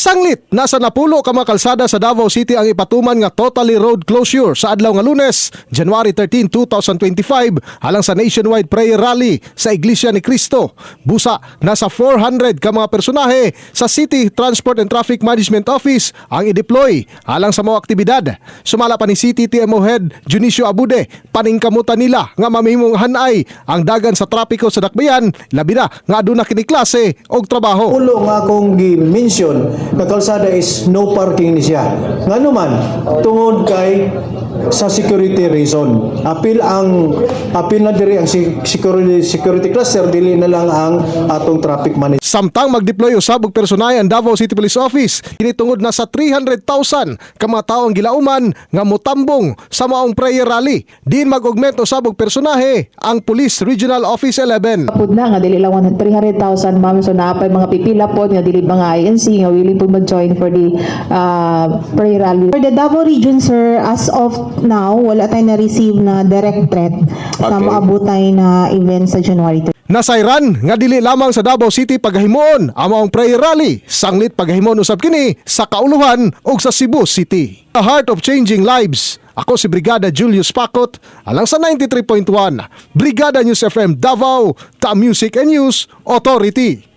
Sanglit, nasa napulo ka mga kalsada sa Davao City ang ipatuman nga totally road closure sa adlaw nga lunes, January 13, 2025, alang sa nationwide prayer rally sa Iglesia ni Cristo. Busa, nasa 400 ka mga personahe sa City Transport and Traffic Management Office ang i-deploy alang sa mga aktibidad. Sumala pa ni City Head Junicio Abude, paningkamutan nila nga mamihimong hanay ang dagan sa trapiko sa dakbayan, labi na nga aduna kini klase og trabaho. Ulo nga akong gi-mention na kalsada is no parking ni siya. Nga naman, tungod kay sa security reason. Apil ang apil na diri ang security security cluster dili na lang ang atong traffic management. Samtang mag-deploy usab og personay ang Davao City Police Office, initungod na sa 300,000 ka mga tao ang gilauman nga motambong sa maong prayer rally. Din mag-augment usab og personahe ang Police Regional Office 11. Pud na nga dili lang 300,000 ma'am so naapay mga pipila pod nga dili mga INC nga willing po mag-join for the uh, prayer rally. For the Davao region, sir, as of now, wala tayo na-receive na direct threat sa Okay. maabutay na event sa January 3. Nasayran nga dili lamang sa Davao City pagahimoon ang maong prayer rally, sanglit pagahimoon usab kini sa Kauluhan ug sa Cebu City. The heart of changing lives. Ako si Brigada Julius Pakot, alang sa 93.1, Brigada News FM Davao, The Music and News Authority.